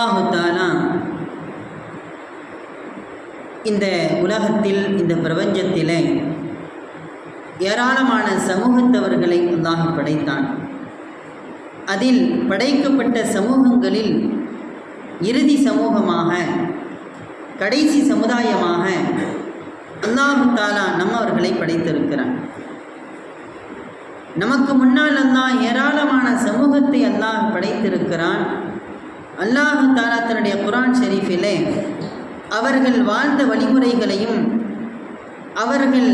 அல்லாஹாலா இந்த உலகத்தில் இந்த பிரபஞ்சத்தில் ஏராளமான சமூகத்தவர்களை அல்லாஹ் படைத்தான். அதில் படைக்கப்பட்ட சமூகங்களில் இறுதி சமூகமாக கடைசி சமுதாயமாக அல்லாஹு தாலா நம்மவர்களை படைத்திருக்கிறான். நமக்கு முன்னால் அல்லாஹ் ஏராளமான சமூகத்தை அல்லாஹ் படைத்திருக்கிறான். அல்லாஹு தாலா தன்னுடைய குரான் ஷெரீஃபிலே அவர்கள் வாழ்ந்த வழிமுறைகளையும் அவர்கள்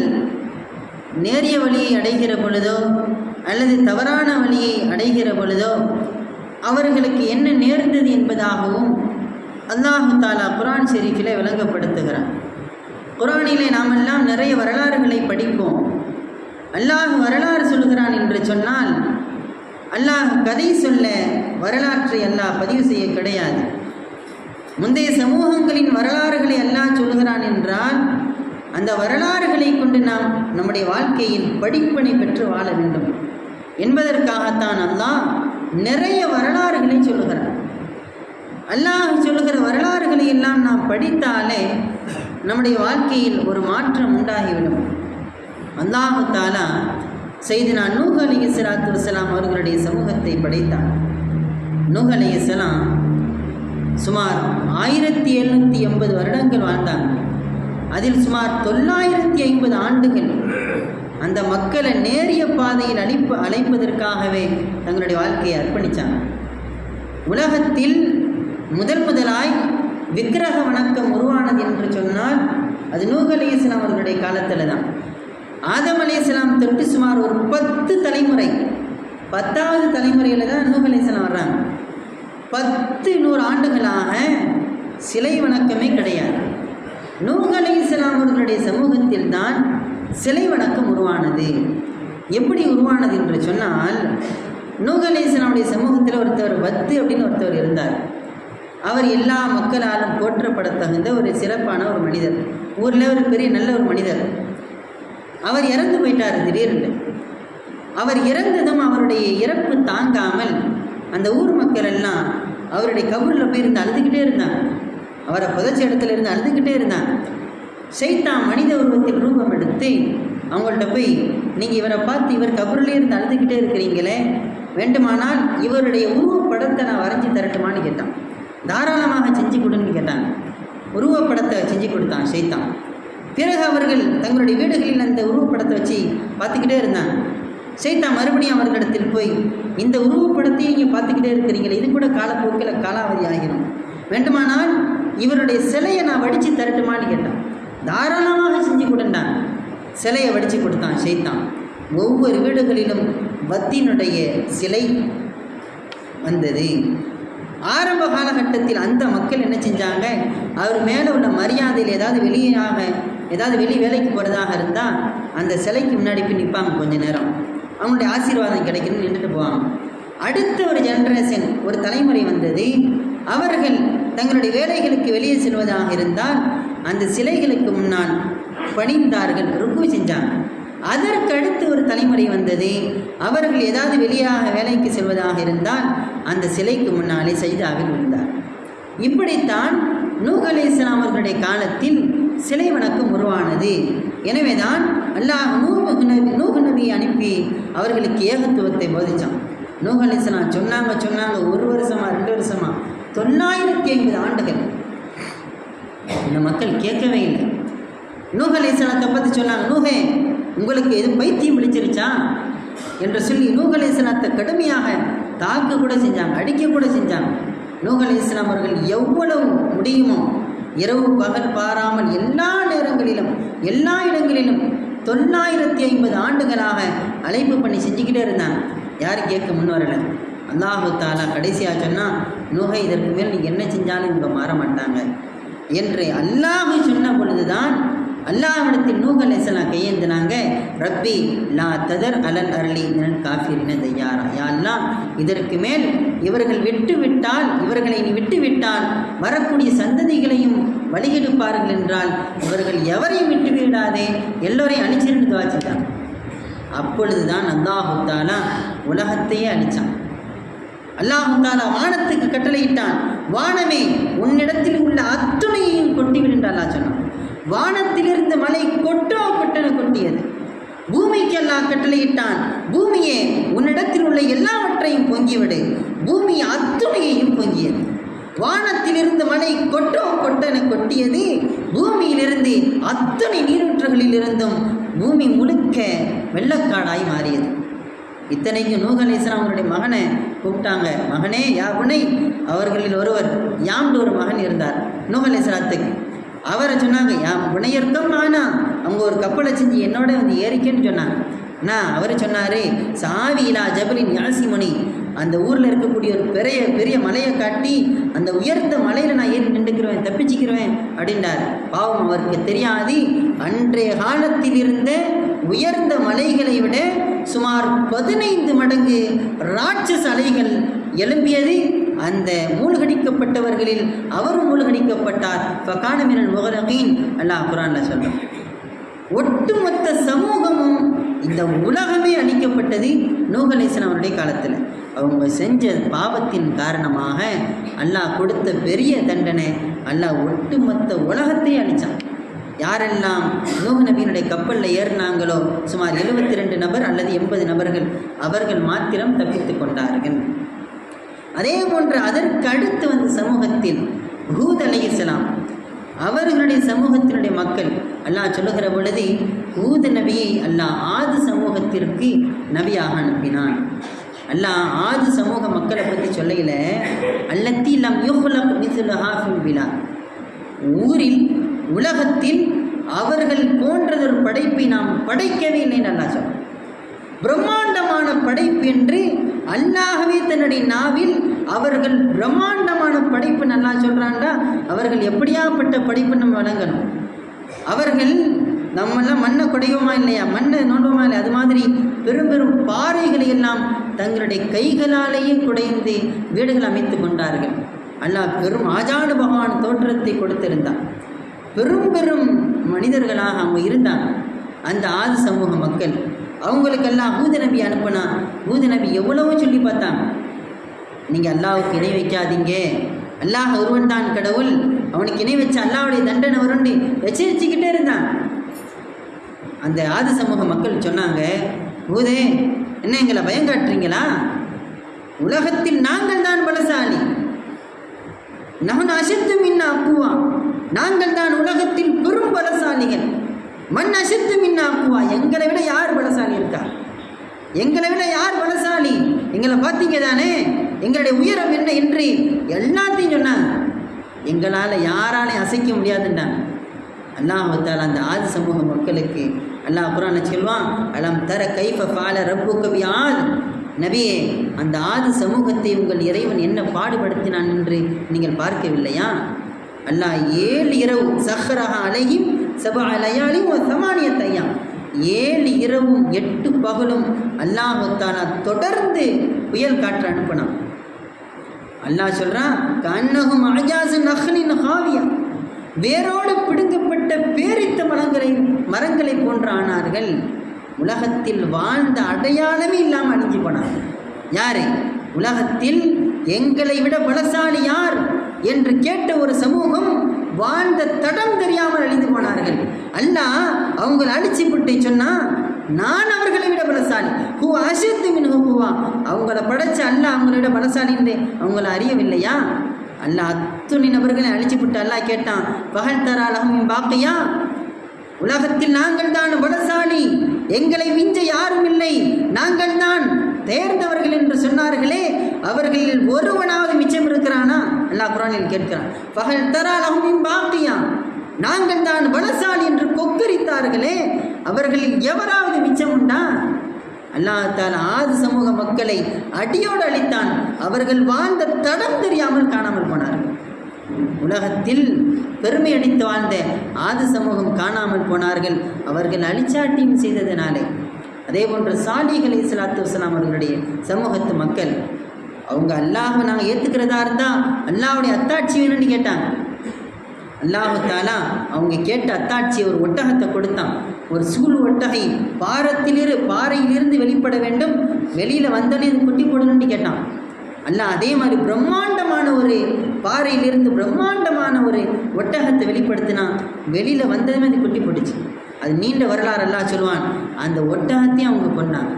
நேரிய வழியை அடைகிற பொழுதோ அல்லது தவறான வழியை அடைகிற பொழுதோ அவர்களுக்கு என்ன நேர்ந்தது என்பதாகவும் அல்லாஹு தாலா குரான் ஷெரீஃபிலே விளங்கப்படுத்துகிறான். குரானிலே நாமெல்லாம் நிறைய வரலாறுகளை படிப்போம். அல்லாஹ் வரலாறு சொல்கிறான் என்று சொன்னால் அல்லாஹ் கதை சொல்ல வரலாற்றை அல்லாஹ் பதிவு செய்ய கிடையாது. முந்தைய சமூகங்களின் வரலாறுகளை அல்லாஹ் சொல்கிறான் என்றால் அந்த வரலாறுகளை கொண்டு நாம் நம்முடைய வாழ்க்கையில் படிப்பனை பெற்று வாழ வேண்டும். என்பதற்காகத்தான் அல்லாஹ் நிறைய வரலாறுகளை சொல்லுகிறான். அல்லாஹ் சொல்லுகிற வரலாறுகளை எல்லாம் நாம் படித்தாலே நம்முடைய வாழ்க்கையில் ஒரு மாற்றம் உண்டாகிவிடும். அல்லாஹு தாலா செய்தினா நூஹ் அலி இஸ்லாத்து வசலாம் அவர்களுடைய சமூகத்தை படைத்தான் நூஹ் அலி இஸ்லாம் சுமார் ஆயிரத்தி எழுநூற்றி எண்பது வருடங்கள் வாழ்ந்தாங்க அதில் சுமார் தொள்ளாயிரத்தி ஐம்பது ஆண்டுகள் அந்த மக்களை நேரிய பாதையில் அழிப்பு அழைப்பதற்காகவே தங்களுடைய வாழ்க்கையை அர்ப்பணித்தாங்க உலகத்தில் முதல் முதலாய் விக்கிரக வணக்கம் உருவானது என்று சொன்னால் அது நூஹ் அவர்களுடைய காலத்தில் தான். ஆதம் அலி இஸ்லாம் தொட்டு சுமார் ஒரு பத்து தலைமுறை பத்தாவது தலைமுறையில் தான் நூஹ் அலி இஸ்லாம் வர்றாங்க. பத்து நூறு ஆண்டுகளாக சிலை வணக்கமே கிடையாது. நூஹ் அலி இஸ்லாம் அவர்களுடைய சமூகத்தில் தான் சிலை வணக்கம் உருவானது. எப்படி உருவானது என்று சொன்னால் நூகலேசனுடைய சமூகத்தில் ஒருத்தவர் பத்து அப்படின்னு ஒருத்தவர் இருந்தார். அவர் எல்லா மக்களாலும் போற்றப்பட தகுந்த ஒரு சிறப்பான ஒரு மனிதர். ஊரில் ஒரு பெரிய நல்ல ஒரு மனிதர். அவர் இறந்து போயிட்டார் திடீர்னு. அவர் இறந்ததும் அவருடைய இறப்பு தாங்காமல் அந்த ஊர் மக்கள் எல்லாம் அவருடைய கபூரில் போய் இருந்து அழுதுகிட்டே இருந்தாங்க. அவரை புதைச்ச இடத்துல இருந்து அழுதுகிட்டே இருந்தாங்க. சைத்தான் மனித உருவத்தில் ரூபம் எடுத்து அவங்கள்ட்ட போய் நீங்கள் இவரை பார்த்து இவர் கபூரிலே இருந்து அழுதுகிட்டே இருக்கிறீங்களே வேண்டுமானால் இவருடைய உருவப்படத்தை நான் வரைஞ்சி தரட்டுமான்னு கேட்டான். தாராளமாக செஞ்சு கொடுன்னு கேட்டாங்க. உருவப்படத்தை செஞ்சு கொடுத்தான் சைத்தான். பிறகு அவர்கள் தங்களுடைய வீடுகளில் அந்த உருவப்படத்தை வச்சு பார்த்துக்கிட்டே இருந்தாங்க. சைத்தா மறுபடியும் அவர்களிடத்தில் போய் இந்த உருவப்படத்தையும் நீங்கள் பார்த்துக்கிட்டே இருக்கிறீங்களே இது கூட காலப்போக்கில் காலாவதி ஆகிரும். வேண்டுமானால் இவருடைய சிலையை நான் வடித்து தரட்டுமான்னு கேட்டான். தாராளமாக செஞ்சு கொடுண்டான் சிலையை வடித்து கொடுத்தான் சைத்தான் ஒவ்வொரு வீடுகளிலும் பத்தினுடைய சிலை வந்தது. ஆரம்ப காலகட்டத்தில் அந்த மக்கள் என்ன செஞ்சாங்க? அவர் மேலே உள்ள மரியாதையில் ஏதாவது வெளியாக ஏதாவது வெளி வேலைக்கு போகிறதாக இருந்தால் அந்த சிலைக்கு முன்னாடி போய் நிற்பாங்க கொஞ்ச நேரம். அவங்களுடைய ஆசீர்வாதம் கிடைக்கணும்னு நின்றுட்டு போவாங்க. அடுத்த ஒரு ஜென்ரேஷன் ஒரு தலைமுறை வந்தது அவர்கள் தங்களுடைய வேலைகளுக்கு வெளியே செல்வதாக இருந்தால் அந்த சிலைகளுக்கு முன்னால் பணிந்தார்கள் ருக்கு செஞ்சாங்க. அதற்கு அடுத்து ஒரு தலைமுறை வந்தது அவர்கள் ஏதாவது வெளியாக வேலைக்கு செல்வதாக இருந்தால் அந்த சிலைக்கு முன்னாலே சைதாவில் விழுந்தார். இப்படித்தான் நூகலை இஸ்லாமர்களுடைய காலத்தில் சிலை வணக்கம் உருவானது. எனவேதான் அல்லாஹ் நூஹ் நபி நூஹ் நபியை அனுப்பி அவர்களுக்கு ஏகத்துவத்தை போதிச்சான். நூஹ் இஸ்லாம் சொன்னாங்க சொன்னாங்க ஒரு வருஷமா ரெண்டு வருஷமா தொள்ளாயிரத்தி ஐம்பது ஆண்டுகள். இந்த மக்கள் கேட்கவே இல்லை. நூஹ் அலி பற்றி சொன்னாங்க நூஹே உங்களுக்கு எது பைத்தியம் பிடிச்சிருச்சா? என்று சொல்லி நூஹ் கடுமையாக தாக்க கூட செஞ்சாங்க அடிக்க கூட செஞ்சாங்க. நூஹ் அலி இஸ்லாம் அவர்கள் எவ்வளவு முடியுமோ இரவு பகல் பாராமல் எல்லா நேரங்களிலும் எல்லா இடங்களிலும் தொள்ளாயிரத்தி ஐம்பது ஆண்டுகளாக அழைப்பு பண்ணி செஞ்சுக்கிட்டே இருந்தாங்க யாரும் கேட்க முன் வரலை. அல்லாஹு தாலா கடைசியாக சொன்னால் நூகை இதற்கு மேல் நீங்கள் என்ன செஞ்சாலும் இவங்க மாற மாட்டாங்க. என்று அல்லாஹு சொன்ன பொழுதுதான் அல்லாவிடத்தில் நூக எசலாம் கையேந்தினாங்க. ரப்பி லா ததர் அலல் அருளி மினல் காஃபிரின தையாரா யாரெல்லாம் இதற்கு மேல் இவர்கள் விட்டு விட்டால் இவர்களை நீ விட்டு விட்டால் வரக்கூடிய சந்ததிகளையும் வழிகெடுப்பார்கள் என்றால் இவர்கள் எவரையும் விட்டு விடாதே. எல்லோரையும் அழிச்சிருந்து துவாச்சிட்டாங்க அப்பொழுதுதான் அல்லாஹு உலகத்தையே அழிச்சான் அல்லாஹுத்தாலா வானத்துக்கு கட்டளையிட்டான். வானமே உன்னிடத்தில் உள்ள அத்துணையையும் கொட்டிவிடு என்று சொன்னான். வானத்திலிருந்து மலை கொட்டோ கொட்டென கொட்டியது. பூமிக்கு எல்லாம் கட்டளையிட்டான். பூமியே உன்னிடத்தில் உள்ள எல்லாவற்றையும் பொங்கிவிடு. பூமி அத்துணையையும் பொங்கியது. வானத்திலிருந்து மழை கொட்டோ கொட்டென கொட்டியது. பூமியிலிருந்து அத்தனை நீரூற்றுகளிலிருந்தும் பூமி முழுக்க வெள்ளக்காடாய் மாறியது. இத்தனைக்கும் நூஹ் அவருடைய மகனை கூப்பிட்டாங்க. மகனே யா உனை அவர்களில் ஒருவர் யாம்டு ஒரு மகன் இருந்தார். நூஹ் அவரை சொன்னாங்க என் புனையர்க்கம் நானா அவங்க ஒரு கப்பலை செஞ்சு என்னோட வந்து ஏறிக்கன்னு சொன்னாங்க. நான் அவர் சொன்னார் சாவிலா ஜபலின் யாசிமணி அந்த ஊரில் இருக்கக்கூடிய ஒரு பெரிய பெரிய மலையை காட்டி அந்த உயர்ந்த மலையில் நான் ஏறி நின்றுக்கிறேன் தப்பிச்சுக்கிறேன் அப்படின்றார். பாவம் அவருக்கு தெரியாது. அன்றைய காலத்தில் இருந்த உயர்ந்த மலைகளை விட சுமார் பதினைந்து மடங்கு ராட்சச அலைகள் எழும்பியது அந்த மூழ்கடிக்கப்பட்டவர்களில் அவரும் மூழ்கடிக்கப்பட்டார். ஃபகானமினல் முகரகீன். அல்லாஹ் குரானில் சொல்லும் ஒட்டுமொத்த சமூகமும் இந்த உலகமே அழிக்கப்பட்டது நூகலேசன் அவருடைய காலத்தில். அவங்க செஞ்ச பாவத்தின் காரணமாக அல்லாஹ் கொடுத்த பெரிய தண்டனை அல்லாஹ் ஒட்டுமொத்த உலகத்தை அழிச்சான். யாரெல்லாம் நூக நபியினுடைய கப்பலில் ஏறினாங்களோ சுமார் எழுபத்தி ரெண்டு நபர் அல்லது எண்பது நபர்கள் அவர்கள் மாத்திரம் தப்பித்து கொண்டார்கள். அதே போன்று அதற்கு அடுத்து வந்த சமூகத்தில் ஹூத் அலைஹிஸ்ஸலாம் அவர்களுடைய சமூகத்தினுடைய மக்கள் அல்லாஹ் சொல்லுகிற பொழுது ஹூத் நபியை அல்லாஹ் ஆது சமூகத்திற்கு நபியாக அனுப்பினான். அல்லாஹ் ஆது சமூக மக்களை பற்றி சொல்லையில் அல்லத்தி லம் யுஹ்லம் மிஸ்லுஹா ஃபில் ஊரில் உலகத்தில் அவர்கள் போன்றதொரு படைப்பை நாம் படைக்கவே இல்லை நல்லா சொல்றான். பிரம்மாண்டமான படைப்பு என்று அல்லாஹவே தன்னுடைய நாவில் அவர்கள் பிரம்மாண்டமான படைப்பு நல்லா சொல்கிறாண்டா அவர்கள் எப்படியாப்பட்ட படைப்பு நம்ம வழங்கணும்? அவர்கள் நம்மெல்லாம் மண்ணை குடையோமா இல்லையா? மண்ணை நோண்டுவோமா இல்லையா? அது மாதிரி பெரும் பெரும் பாறைகளை எல்லாம் தங்களுடைய கைகளாலேயே குடைந்து வீடுகள் அமைத்து கொண்டார்கள். அல்லாஹ் பெரும் ஆஜாடு பகவான் தோற்றத்தை கொடுத்திருந்தான். பெரும் பெரும் மனிதர்களாக அவங்க இருந்தாங்க அந்த ஆதி சமூக மக்கள் அவங்களுக்கெல்லாம் ஊத நபி அனுப்பினா ஊத நபி எவ்வளவோ சொல்லி பார்த்தாங்க நீங்கள் அல்லாவுக்கு இணை வைக்காதீங்க. அல்லாஹ் ஒருவன் தான் கடவுள். அவனுக்கு இணை வச்சு அல்லாவுடைய தண்டனை வரும்னு எச்சரிச்சுக்கிட்டே இருந்தான். அந்த ஆதி சமூக மக்கள் சொன்னாங்க ஊதே என்ன எங்களை பயம் காட்டுறீங்களா? உலகத்தில் நாங்கள் தான் பலசாலி. நான் அசித்து மின்ன அப்புவா நாங்கள் தான் உலகத்தில் பெரும் பலசாலிகள். மண் அசித்து மின்ன அப்புவா எங்களை விட எங்களை விட யார் பலசாலி? எங்களை பார்த்தீங்க தானே எங்களுடைய உயரம் என்ன என்று எல்லாத்தையும் சொன்னாங்க எங்களால் யாராலையும் அசைக்க முடியாதுன்றாங்க அல்லாஹால அந்த ஆதி சமூக மக்களுக்கு அல்லாஹ் குரானை சொல்வான் அலம் தர கைஃப பால ரப்பு கவி ஆள் நபியே அந்த ஆதி சமூகத்தை உங்கள் இறைவன் என்ன பாடுபடுத்தினான் என்று நீங்கள் பார்க்கவில்லையா? அல்லாஹ் ஏழு இரவு சஹராக அலையும் சபா அலையாலையும் சமானிய தையான் ஏழு இரவும் எட்டு பகலும் அல்லாஹாலா தொடர்ந்து புயல் காற்று அனுப்பினான். அல்லாஹ் சொல்றான் கண்ணகும் அஜாசு நஹ்லின் ஹாவியா. வேரோடு பிடுங்கப்பட்ட பேரித்த மரங்களை மரங்களை போன்று ஆனார்கள். உலகத்தில் வாழ்ந்த அடையாளமே இல்லாமல் அழிஞ்சு போனார்கள் யாரு? உலகத்தில் எங்களை விட பலசாலி யார்? என்று கேட்ட ஒரு சமூகம் வாழ்ந்த தடம் தெரியாமல் அழிந்து போனார்கள். அல்லாஹ் அவங்களை அழிச்சு விட்டு சொன்னா நான் அவர்களை விட பலசாலி. ஹூ அசித்து மின் ஹூவா. அவங்கள படைச்ச அல்லாஹ் அவங்கள விட பலசாலின்னு அவங்கள அறியவில்லையா? அல்ல அத்துணை நபர்களை அழிச்சு விட்டு அல்லாஹ் கேட்டான் பகல் தராலகம் பாக்கையா? உலகத்தில் நாங்கள் தான் பலசாலி. எங்களை விஞ்ச யாரும் இல்லை. நாங்கள் தான் தேர்ந்தவர்கள் என்று சொன்னார்களே. அவர்களில் ஒருவனாவது மிச்சம் அல்லாஹ் குரானில் கேட்கிறான். பகல் தராலகும் பாக்கியா? நாங்கள் தான் பலசாலி என்று கொக்கரித்தார்களே அவர்களில் எவராவது மிச்சம் உண்டா? அல்லாஹால ஆது சமூக மக்களை அடியோடு அழித்தான். அவர்கள் வாழ்ந்த தடம் தெரியாமல் காணாமல் போனார்கள். உலகத்தில் பெருமை அடித்து வாழ்ந்த ஆது சமூகம் காணாமல் போனார்கள். அவர்கள் அழிச்சாட்டியம் செய்ததினாலே. அதே போன்று சாலிகளை சலாத்து வசலாம் அவர்களுடைய சமூகத்து மக்கள் அவங்க அல்லாஹை நாங்கள் ஏற்றுக்கிறதா இருந்தால் அல்லாஹுடைய அத்தாட்சி வேணும்னு கேட்டாங்க. அல்லாஹத்தாலா அவங்க கேட்ட அத்தாட்சி ஒரு ஒட்டகத்தை கொடுத்தான். ஒரு சூழ் ஒட்டகை பாரத்திலிரு பாறையிலிருந்து வெளிப்பட வேண்டும் வெளியில் வந்தோடனே இது குட்டி போடணும்னு கேட்டான். அல்ல அதே மாதிரி பிரம்மாண்டமான ஒரு பாறையிலிருந்து பிரம்மாண்டமான ஒரு ஒட்டகத்தை வெளிப்படுத்தினா வெளியில் வந்ததுமே அது குட்டி போட்டுச்சு. அது நீண்ட வரலாறு எல்லாம் சொல்லுவான். அந்த ஒட்டகத்தையும் அவங்க கொண்டாங்க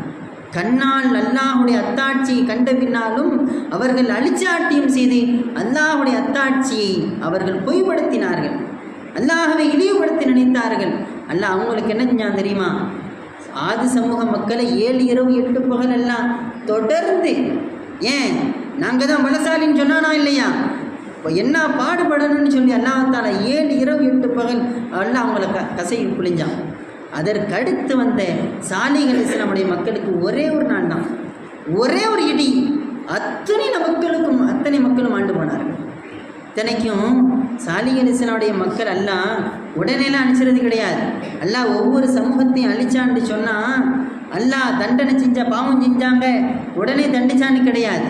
கண்ணால் அல்லாஹுடைய அத்தாட்சியை கண்ட பின்னாலும் அவர்கள் அழிச்சாட்டியம் செய்து அல்லாஹுடைய அத்தாட்சியை அவர்கள் பொய்படுத்தினார்கள் அல்லாஹவை இழிவுபடுத்தி நினைத்தார்கள். அல்லாஹ் அவங்களுக்கு என்ன செஞ்சான் தெரியுமா? ஆதி சமூக மக்களை ஏழு இரவு எட்டு பகல் எல்லாம் தொடர்ந்து ஏன்? நாங்கள் தான் பலசாலின்னு சொன்னானா இல்லையா? இப்போ என்ன பாடுபடணும்னு சொல்லி அல்லாஹால ஏழு இரவு எட்டு பகல் எல்லாம் அவங்களை க கசை புழிஞ்சான் அதற்கடுத்து வந்த சாலிகள் இஸ்லாமுடைய மக்களுக்கு ஒரே ஒரு நாள் தான். ஒரே ஒரு இடி. அத்தனை மக்களுக்கும் அத்தனை மக்களும் ஆண்டு போனார்கள். இத்தனைக்கும் சாலிகள் இஸ்லாமுடைய மக்கள் எல்லாம் உடனேலாம் அழிச்சிறது கிடையாது. எல்லாம் ஒவ்வொரு சமூகத்தையும் அழிச்சான்னு சொன்னால் அல்லா தண்டனை செஞ்சா பாவம் செஞ்சாங்க. உடனே தண்டிச்சான்னு கிடையாது.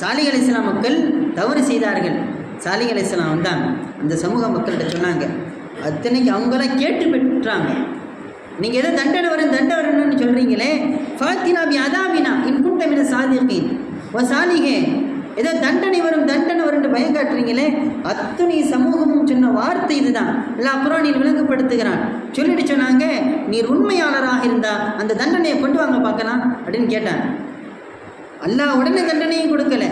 சாலிகள் இஸ்லாம் மக்கள் தவறு செய்தார்கள். சாலிகள் இஸ்லாம் வந்தாங்க அந்த சமூக மக்கள்கிட்ட சொன்னாங்க அத்தனைக்கு அவங்களாம் கேட்டு பெற்றாங்க. நீங்கள் எதை தண்டனை வரும் தண்டை வரணும்னு சொல்கிறீங்களே ஃபாத்தினா பி அதாபினா இன்குண்டமின சாதிகீன். ஓ சாலிகே ஏதோ தண்டனை வரும் தண்டனை வரும்னு பயம் காட்டுறீங்களே? அத்தனை சமூகமும் சொன்ன வார்த்தை இதுதான். எல்லா குரானில் விளங்கப்படுத்துகிறான் சொல்லிட்டு சொன்னாங்க நீர் உண்மையாளராக இருந்தா அந்த தண்டனையை கொண்டு வாங்க பார்க்கலாம் அப்படின்னு கேட்டான் அல்லாஹ் உடனே தண்டனையும் கொடுக்கல.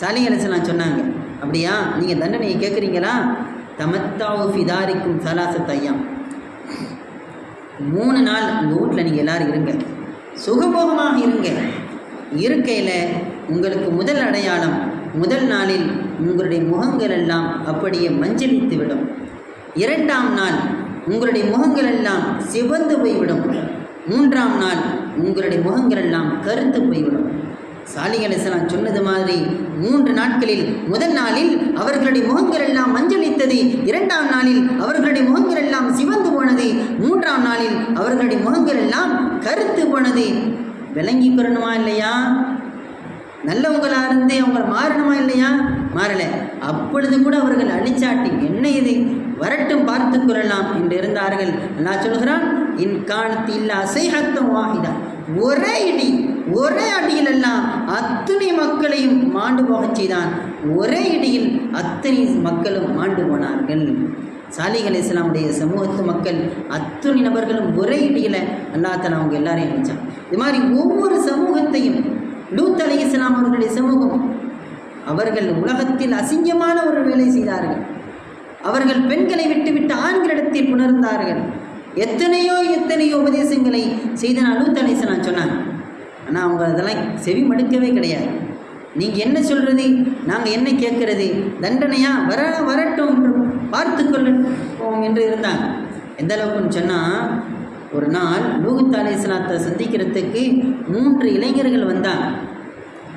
சாலி அலிசலாம் சொன்னாங்க அப்படியா? நீங்கள் தண்டனையை கேட்குறீங்களா தமத்தாவு ஃபிதாரிக்கும் சலாசத் ஐயாம் மூணு நாள் உங்கள் வீட்டில் நீங்கள் எல்லாரும் இருங்க. சுகபோகமாக இருங்க. இருக்கையில் உங்களுக்கு முதல் அடையாளம் முதல் நாளில் உங்களுடைய முகங்கள் எல்லாம் அப்படியே மஞ்சளித்து விடும் இரண்டாம் நாள் உங்களுடைய முகங்கள் எல்லாம் சிவந்து போய்விடும். மூன்றாம் நாள் உங்களுடைய முகங்கள் எல்லாம் கருத்து போய்விடும். சாலிகள் சொன்னது மாதிரி மூன்று நாட்களில் முதல் நாளில் அவர்களுடைய முகங்கள் எல்லாம் மஞ்சளித்தது இரண்டாம் நாளில் அவர்களுடைய முகங்கள் எல்லாம் சிவந்து போனது மூன்றாம் நாளில் அவர்களுடைய முகங்கள் எல்லாம் கருத்து போனது. விளங்கி பெறணுமா இல்லையா? நல்லவங்களா இருந்து அவங்க மாறணுமா இல்லையா? மாறல. அப்பொழுது கூட அவர்கள் அழிச்சாட்டி என்ன இது? வரட்டும் பார்த்து கொள்ளலாம் என்று இருந்தார்கள். நான் சொல்கிறான் இன் காலத்தில் அசைகத்தம் வாகிதான் ஒரே இடி. ஒரே அடியில் எல்லாம் அத்தனை மக்களையும் மாண்டு போகச் செய்தான். ஒரே இடியில் அத்தனை மக்களும் மாண்டு போனார்கள். சாலிகள் இஸ்லாமுடைய சமூகத்து மக்கள் அத்துணை நபர்களும் ஒரே இடியில் அல்லாத்தல அவங்க எல்லாரையும் நினைச்சான் இது மாதிரி ஒவ்வொரு சமூகத்தையும் லூத் அலி இஸ்லாம் அவர்களுடைய சமூகம் அவர்கள் உலகத்தில் அசிங்கமான ஒரு வேலை செய்தார்கள். அவர்கள் பெண்களை விட்டுவிட்டு ஆண்களிடத்தில் புணர்ந்தார்கள். எத்தனையோ எத்தனையோ உபதேசங்களை செய்த லூத் அலி இஸ்லாம் சொன்னாங்க. ஆனால் அவங்க அதெல்லாம் செவி மடுக்கவே கிடையாது. நீங்கள் என்ன சொல்கிறது நாங்கள் என்ன கேட்குறது? தண்டனையா? வர வரட்டும் என்று பார்த்து என்று இருந்தாங்க. எந்த அளவுக்குன்னு சொன்னால் ஒரு நாள் லூகுத் அலிஸ்லாத்தை சந்திக்கிறதுக்கு மூன்று இளைஞர்கள் வந்தாங்க.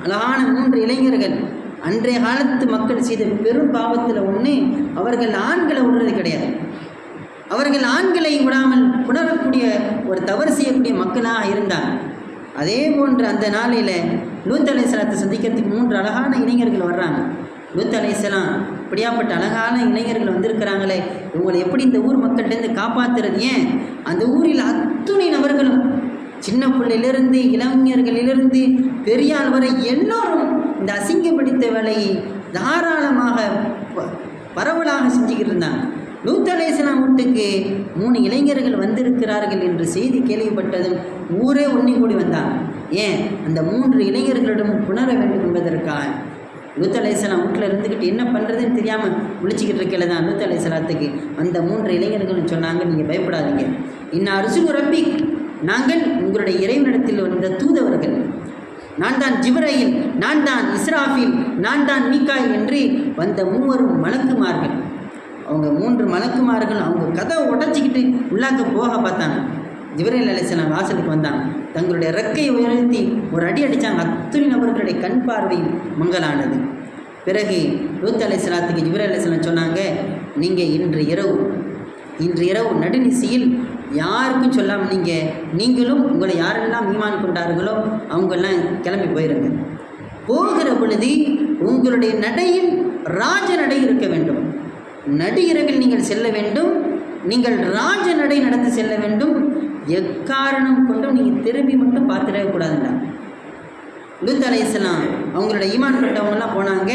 அழகான மூன்று இளைஞர்கள். அன்றைய காலத்து மக்கள் செய்த பெரும் பாவத்தில் ஒன்று அவர்கள் ஆண்களை விடுறது கிடையாது. அவர்கள் ஆண்களை விடாமல் உணரக்கூடிய ஒரு தவறு செய்யக்கூடிய மக்களாக இருந்தாங்க. அதே போன்று அந்த நாளில் லூத் அலைசலாத்தை சந்திக்கிறதுக்கு மூன்று அழகான இளைஞர்கள் வர்றாங்க. லூத் அலைசலாம் இப்படியாப்பட்ட அழகான இளைஞர்கள் வந்திருக்கிறாங்களே இவங்களை எப்படி இந்த ஊர் மக்கள்கிட்டேருந்து காப்பாற்றுறது ஏன்? அந்த ஊரில் அத்துணை நபர்களும் சின்ன பிள்ளையிலிருந்து இளைஞர்களிலிருந்து பெரியாள் வரை எல்லோரும் இந்த அசிங்கப்படுத்த வேலையை தாராளமாக ப- பரவலாக செஞ்சுக்கிட்டு இருந்தாங்க. லூத் அலைஹிஸ்ஸலாம் வீட்டுக்கு மூணு இளைஞர்கள் வந்திருக்கிறார்கள் என்று செய்தி கேள்விப்பட்டதும் ஊரே ஒன்றி கூடி வந்தாங்க ஏன்? அந்த மூன்று இளைஞர்களிடம் புணர வேண்டும் என்பதற்காக. லூத் அலைஹிஸ்ஸலாம் வீட்டில் இருந்துக்கிட்டு என்ன பண்ணுறதுன்னு தெரியாமல் முழிச்சிக்கிட்டு இருக்கல தான் லூத் அந்த மூன்று இளைஞர்களும் சொன்னாங்க நீங்கள் பயப்படாதீங்க. இன்னும் அரிசுகு ரப்பி நாங்கள் உங்களுடைய இறைவனிடத்தில் வந்த தூதவர்கள். நான் தான் ஜிப்ரையில் நான் தான் இஸ்ராஃபில் நான் தான் மீக்காயில் என்று வந்த மூவரும் மலக்குமார்கள் அவங்க மூன்று மலக்குமார்கள் அவங்க கதவை உடச்சிக்கிட்டு உள்ளாக்க போக பார்த்தாங்க. ஜிவரேல் அலிசலாம் வாசலுக்கு வந்தாங்க தங்களுடைய ரெக்கையை உயர்த்தி ஒரு அடி அடித்தாங்க அத்துணி நபர்களுடைய கண் பார்வை மங்கலானது. பிறகு லூத் அலைஹிஸ்ஸலாத்துக்கு ஜிப்ரைல் அலிஸ்லாம் சொன்னாங்க நீங்கள் இன்று இரவு இன்று இரவு நடுநிசையில் யாருக்கும் சொல்லாமல் நீங்கள் நீங்களும் உங்களை யாரெல்லாம் ஈமான் கொண்டார்களோ அவங்கெல்லாம் கிளம்பி போயிருங்க. போகிற பொழுது உங்களுடைய நடையில் ராஜ நடை இருக்க வேண்டும். நடு இரவில் நீங்கள் செல்ல வேண்டும். நீங்கள் ராஜ நடை நடந்து செல்ல வேண்டும். எக்காரணம் கொண்டும் நீங்கள் திரும்பி மட்டும் பார்த்துடவே கூடாதுங்க. லூத் அலைஹிஸ்ஸலாம் அவங்களோட ஈமான் பட்டவங்கலாம் போனாங்க.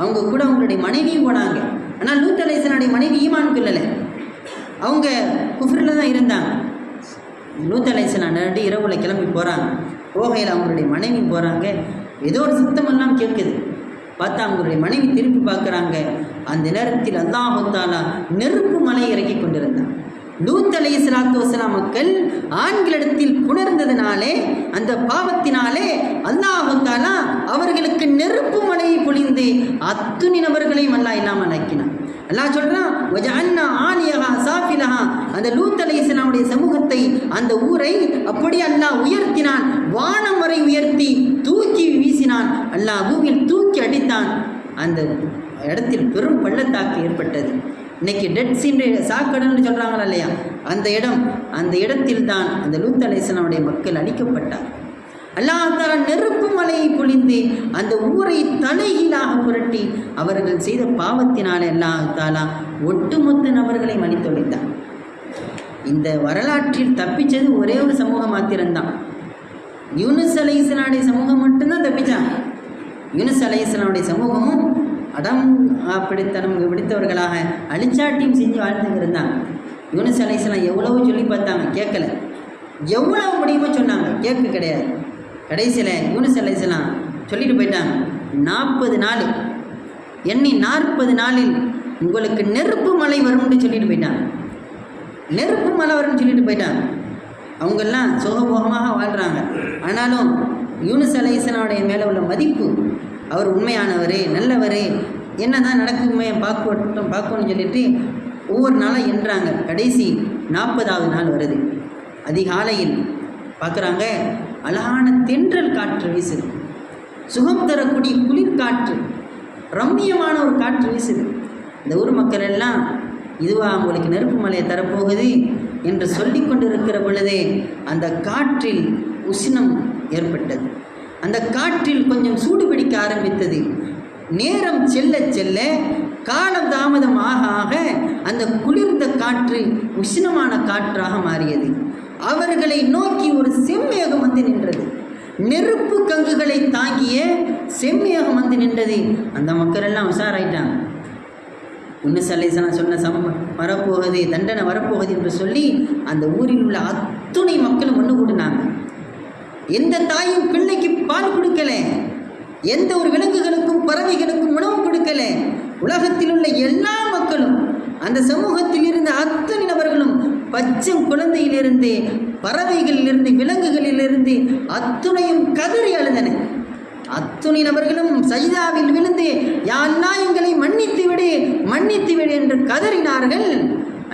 அவங்க கூட அவங்களுடைய மனைவியும் போனாங்க. ஆனால் லூத் அலைசனுடைய மனைவி ஈமான் கொள்ளலை. அவங்க குஃப்ரில் தான் இருந்தாங்க. லூத் அலைசலாம் நடு இரவுல கிளம்பி போகிறாங்க போகையில் அவங்களுடைய மனைவி போகிறாங்க ஏதோ ஒரு சுத்தமெல்லாம் கேட்குது பார்த்தா அவங்களுடைய மனைவி திருப்பி பார்க்குறாங்க. அந்த நேரத்தில் அல்லாஹாலா நெருப்பு மலை இறக்கி கொண்டிருந்தான். லூத் அலை சலாத்து வசலாம் மக்கள் ஆண்களிடத்தில் புணர்ந்ததினாலே அந்த பாவத்தினாலே அல்லாஹாலா அவர்களுக்கு நெருப்பு மலையை பொழிந்து அத்துணி நபர்களையும் அல்லாஹ் இல்லாமல் ஆக்கினான். அல்லாஹ் சொல்றான் வஜஅல்னா சாஃபிலஹா. அந்த லூத் சமூகத்தை அந்த ஊரை அப்படி அல்லாஹ் உயர்த்தினான். வானம் வரை உயர்த்தி தூக்கி வீசினான். அல்லாஹ் பூமியில் தூக்கி அடித்தான். அந்த இடத்தில் பெரும் பள்ளத்தாக்கு ஏற்பட்டது. இன்னைக்கு டெட் சீன் சாக்கடல்னு சொல்கிறாங்களா இல்லையா? அந்த இடம் அந்த இடத்தில் தான் அந்த லூத் மக்கள் அழிக்கப்பட்டார். அல்லாஹ் தாலா நெருப்பு மலையை பொழிந்து அந்த ஊரை தலைகீழாக புரட்டி அவர்கள் செய்த பாவத்தினால் அல்லாஹாலா ஒட்டுமொத்த நபர்களை மன்னித்தொழித்தார் இந்த வரலாற்றில் தப்பிச்சது ஒரே ஒரு சமூகம் மாத்திரம்தான். யூனுஸ் அலைசனுடைய சமூகம் மட்டும்தான் தப்பிச்சாங்க யூனுஸ் அலைசனுடைய சமூகமும் அடம் பிடித்தனம் பிடித்தவர்களாக அழிச்சாட்டியும் செஞ்சு வாழ்ந்துங்க இருந்தாங்க யூனிஸ் அலைஸ்லாம் எவ்வளவோ சொல்லி பார்த்தாங்க? கேட்கல. எவ்வளவு முடியுமோ சொன்னாங்க. கேட்க கிடையாது. கடைசியில் யூனிஸ் அலைஹிஸ்ஸலாம் சொல்லிட்டு போயிட்டாங்க. நாற்பது நாள். எண்ணி நாற்பது நாளில் உங்களுக்கு நெருப்பு மலை வரும்னு சொல்லிட்டு போயிட்டாங்க. நெருப்பு மலை வரும்னு சொல்லிட்டு போயிட்டாங்க. அவங்கெல்லாம் சுகபோகமாக வாழ்கிறாங்க ஆனாலும் யூனிஸ் அலைசனாவுடைய மேலே உள்ள மதிப்பு அவர் உண்மையானவர் நல்லவர். என்ன தான் நடக்குமே பார்க்கட்டும் பார்க்கணும்னு சொல்லிட்டு ஒவ்வொரு நாளாக என்றாங்க. கடைசி நாற்பதாவது நாள் வருது. அதிகாலையில் பார்க்குறாங்க அழகான தென்றல் காற்று வீசுது. சுகம் தரக்கூடிய குளிர் காற்று ரம்மியமான ஒரு காற்று வீசுது. இந்த ஊர் மக்கள் எல்லாம் இதுவா உங்களுக்கு நெருப்பு மலையை தரப்போகுது என்று சொல்லி கொண்டிருக்கிற பொழுதே அந்த காற்றில் உஷ்ணம் ஏற்பட்டது. அந்த காற்றில் கொஞ்சம் சூடு பிடிக்க ஆரம்பித்தது. நேரம் செல்ல செல்ல காலம் தாமதம் ஆக ஆக அந்த குளிர்ந்த காற்று உஷ்ணமான காற்றாக மாறியது. அவர்களை நோக்கி ஒரு செம்மேகம் வந்து நின்றது. நெருப்பு கங்குகளை தாங்கிய செம்மேகம் வந்து நின்றது. அந்த மக்கள் எல்லாம் உஷாராயிட்டாங்க. இன்னும் சலேசனா சொன்ன சம வரப்போகுது தண்டனை வரப்போகுது என்று சொல்லி அந்த ஊரில் உள்ள அத்துணை மக்களும் ஒன்று கூடினாங்க. எந்த தாயும் பிள்ளைக்கு பால் கொடுக்கல. எந்த ஒரு விலங்குகளுக்கும் பறவைகளுக்கும் உணவு கொடுக்கல. உலகத்தில் உள்ள எல்லா மக்களும் அந்த சமூகத்தில் இருந்த அத்தனை நபர்களும் பச்சம் குழந்தையிலிருந்து பறவைகளிலிருந்து விலங்குகளிலிருந்து அத்துணையும் கதறி அழுதன அத்துணை நபர்களும் சஜிதாவில் விழுந்து யாழ்லா எங்களை மன்னித்து விடு மன்னித்து விடு என்று கதறினார்கள்.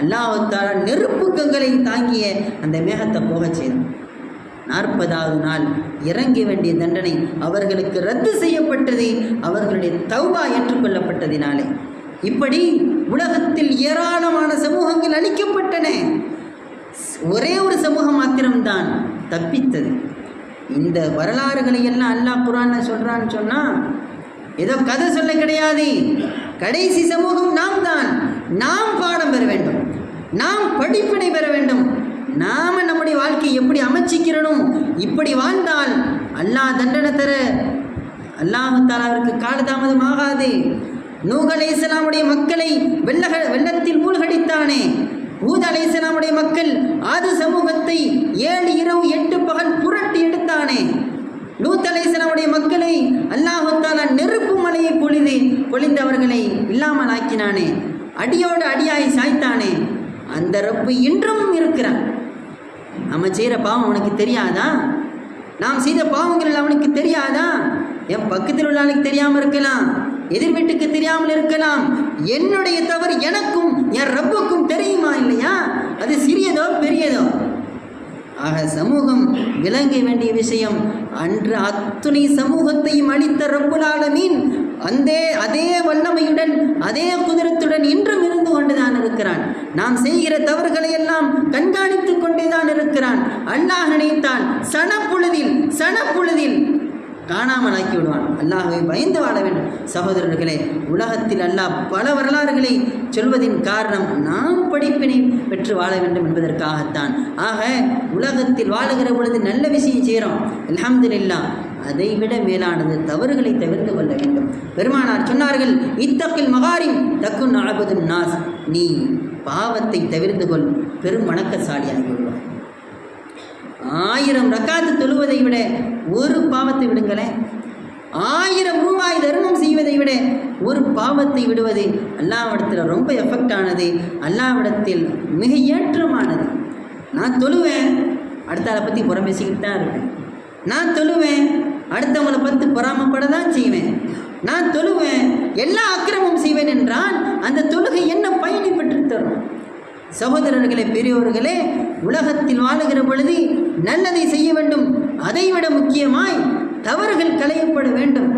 அல்லாஹால நெருப்புக்கங்களை தாங்கிய அந்த மேகத்தை போகச் செய்தான். நாற்பதாவது நாள் இறங்க வேண்டிய தண்டனை அவர்களுக்கு ரத்து செய்யப்பட்டது. அவர்களுடைய தௌபா ஏற்றுக்கொள்ளப்பட்டதினாலே. இப்படி உலகத்தில் ஏராளமான சமூகங்கள் அளிக்கப்பட்டன ஒரே ஒரு சமூகம் மாத்திரம்தான் தப்பித்தது. இந்த வரலாறுகளை எல்லாம் அல்லாஹ் குரான சொல்கிறான்னு சொன்னால் ஏதோ கதை சொல்ல கிடையாது. கடைசி சமூகம் நாம் தான் நாம் பாடம் பெற வேண்டும். நாம் படிப்பினை பெற வேண்டும். நாம நம்முடைய வாழ்க்கையை எப்படி அமைச்சிக்கிறனும்? இப்படி வாழ்ந்தால் அல்லாஹ் தண்டனை தர அல்லாஹு தாலாவிற்கு காலதாமதம் ஆகாது. நூக இஸ்லாமுடைய மக்களை வெள்ளக வெள்ளத்தில் மூழ்கடித்தானே? ஊத அலைஹிஸ்ஸலாமுடைய மக்கள் ஆது சமூகத்தை ஏழு இரவு எட்டு பகல் புரட்டி எடுத்தானே? லூத் அலைஹிஸ்ஸலாமுடைய மக்களை அல்லாஹாலா நெருப்பு மலையை பொழிந்து பொழிந்தவர்களை இல்லாமல் ஆக்கினானே அடியோடு அடியாய் சாய்த்தானே? அந்த ரப்பு இன்றும் இருக்கிறான். நம்ம செய்கிற பாவம் அவனுக்கு தெரியாதா? நாம் செய்த பாவங்கள் அவனுக்கு தெரியாதா? என் பக்கத்தில் உள்ளவனுக்கு தெரியாமல் இருக்கலாம் எதிர் வீட்டுக்கு தெரியாமல் இருக்கலாம். என்னுடைய தவறு எனக்கும் என் ரப்புக்கும் தெரியுமா இல்லையா? அது சிறியதோ பெரியதோ? ஆக சமூகம் விளங்க வேண்டிய விஷயம் அன்று அத்துணை சமூகத்தையும் அளித்த ரப்புல் ஆலமீன் அந்த அதே வல்லமையுடன் அதே குதிரத்துடன் இன்றும் இருந்து கொண்டுதான் இருக்கிறான். நாம் செய்கிற தவறுகளை எல்லாம் கண்காணித்துக் கொண்டேதான் இருக்கிறான். அல்லாஹ் நினைத்தான் சனப்புழுதில் சனப்புழுதில் காணாமல் ஆக்கி விடுவான் அல்லாஹை பயந்து வாழ வேண்டும். சகோதரர்களே உலகத்தில் அல்லாஹ் பல வரலாறுகளை சொல்வதின் காரணம் நாம் படிப்பினை பெற்று வாழ வேண்டும் என்பதற்காகத்தான். ஆக உலகத்தில் வாழுகிற பொழுது நல்ல விஷயம் செய்கிறோம் அதைவிட மேலானது தவறுகளை தவிர்த்து கொள்ள வேண்டும். பெருமானார் சொன்னார்கள் இத்தக்கில் மகாரின் தக்கு அழகுதும் நாஸ். நீ பாவத்தை தவிர்த்து கொள் பெரும் வணக்கசாலி விடுவாய். ஆயிரம் ரக்காத்து தொழுவதை விட ஒரு பாவத்தை விடுங்களேன். ஆயிரம் ரூபாய் தர்மம் செய்வதை விட ஒரு பாவத்தை விடுவது அல்லாவிடத்தில் ரொம்ப எஃபெக்ட் ஆனது அல்லாவிடத்தில் மிக ஏற்றமானது நான் தொழுவேன் அடுத்தாளை பற்றி புறம் பேசிக்கிட்டு தான் இருப்பேன். நான் தொழுவேன் அடுத்தவங்களை பார்த்து பொறாமப்பட தான் செய்வேன். நான் தொழுவேன் எல்லா அக்கிரமும் செய்வேன் என்றால் அந்த தொழுகை என்ன பயனை பெற்று தரும்? சகோதரர்களே பெரியோர்களே உலகத்தில் வாழுகிற பொழுது நல்லதை செய்ய வேண்டும் அதைவிட முக்கியமாய் தவறுகள் களையப்பட வேண்டும்.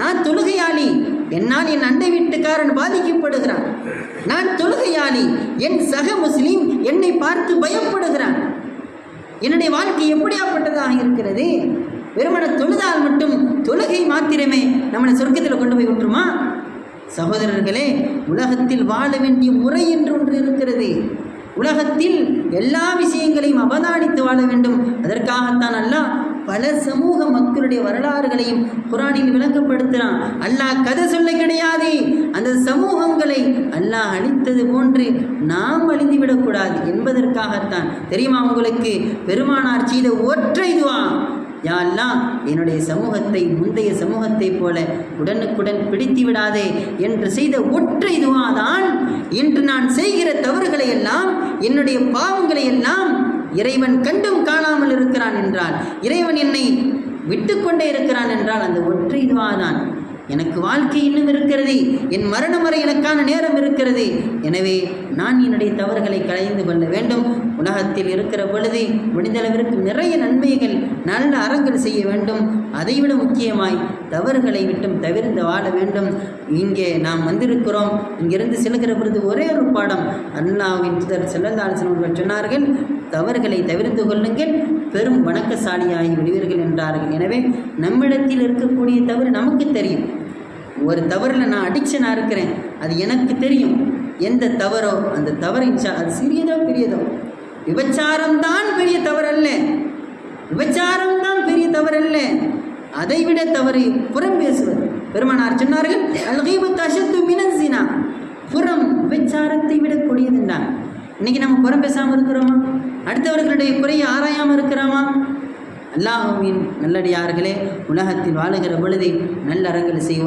நான் தொழுகையாளி என்னால் என் அண்டை வீட்டுக்காரன் பாதிக்கப்படுகிறான். நான் தொழுகையாளி என் சக முஸ்லீம் என்னை பார்த்து பயப்படுகிறான். என்னுடைய வாழ்க்கை எப்படியாப்பட்டதாக இருக்கிறது? வெறுமன தொழுதால் மட்டும் தொழுகை மாத்திரமே நம்மளை சொர்க்கத்தில் கொண்டு போய் விட்டுருமா சகோதரர்களே உலகத்தில் வாழ வேண்டிய முறை என்று ஒன்று இருக்கிறது. உலகத்தில் எல்லா விஷயங்களையும் அவதானித்து வாழ வேண்டும். அதற்காகத்தான் அல்லாஹ் பல சமூக மக்களுடைய வரலாறுகளையும் குரானில் விளக்கப்படுத்துகிறான் அல்லாஹ் கதை சொல்ல கிடையாது. அந்த சமூகங்களை அல்லாஹ் அழித்தது போன்று நாம் அழிந்துவிடக்கூடாது என்பதற்காகத்தான். தெரியுமா உங்களுக்கு? பெருமானார் செய்த ஒற்றை துவா. யா என்னுடைய சமூகத்தை முந்தைய சமூகத்தைப் போல உடனுக்குடன் பிடித்து விடாதே என்று செய்த ஒற்றை துவாதான் இன்று நான் செய்கிற தவறுகளை எல்லாம் என்னுடைய பாவங்களை எல்லாம் இறைவன் கண்டும் காணாமல் இருக்கிறான் என்றால் இறைவன் என்னை விட்டுக்கொண்டே இருக்கிறான் என்றால் அந்த ஒற்றை துவாதான் எனக்கு வாழ்க்கை இன்னும் இருக்கிறது. என் மரணம் வரை எனக்கான நேரம் இருக்கிறது. எனவே நான் என்னுடைய தவறுகளை களைந்து கொள்ள வேண்டும். உலகத்தில் இருக்கிற பொழுது முடிந்தளவிற்கு நிறைய நன்மைகள் நல்ல அறங்கள் செய்ய வேண்டும். அதைவிட முக்கியமாய் தவறுகளை விட்டும் தவிர்த்து வாழ வேண்டும். இங்கே நாம் வந்திருக்கிறோம். இங்கிருந்து செல்கிற பொழுது ஒரே ஒரு பாடம். அல்லாவின் தூதர் செல்லல்லாசன் அவர்கள் சொன்னார்கள் தவறுகளை தவிர்த்து கொள்ளுங்கள். பெரும் வணக்கசாலியாகி விடுவீர்கள் என்றார்கள். எனவே நம்மிடத்தில் இருக்கக்கூடிய தவறு நமக்கு தெரியும். ஒரு தவறில் நான் அடிக்ஷனாக இருக்கிறேன். அது எனக்கு தெரியும். எந்த தவறோ அந்த தவறு இன்ஷா அது சிறியதோ பெரியதோ. விபச்சாரம் தான் பெரிய தவறு அல்ல விபச்சாரம் தான் பெரிய தவறு அல்ல அதைவிட தவறு புறம் பேசுவது. பெருமானார் சொன்னார்கள் அல்கீபத் அஷத்து மினசினா புறம் விபச்சாரத்தை விட கொடியதுண்டான் இன்னைக்கு நம்ம புறம் பேசாமல் இருக்கிறோமா? அடுத்தவர்களுடைய குறையை ஆராயாமல் இருக்கிறோமா? அல்லாஹுவின் நல்லடியார்களே உலகத்தில் வாழுகிற பொழுது நல்லறங்கள் செய்வோம்.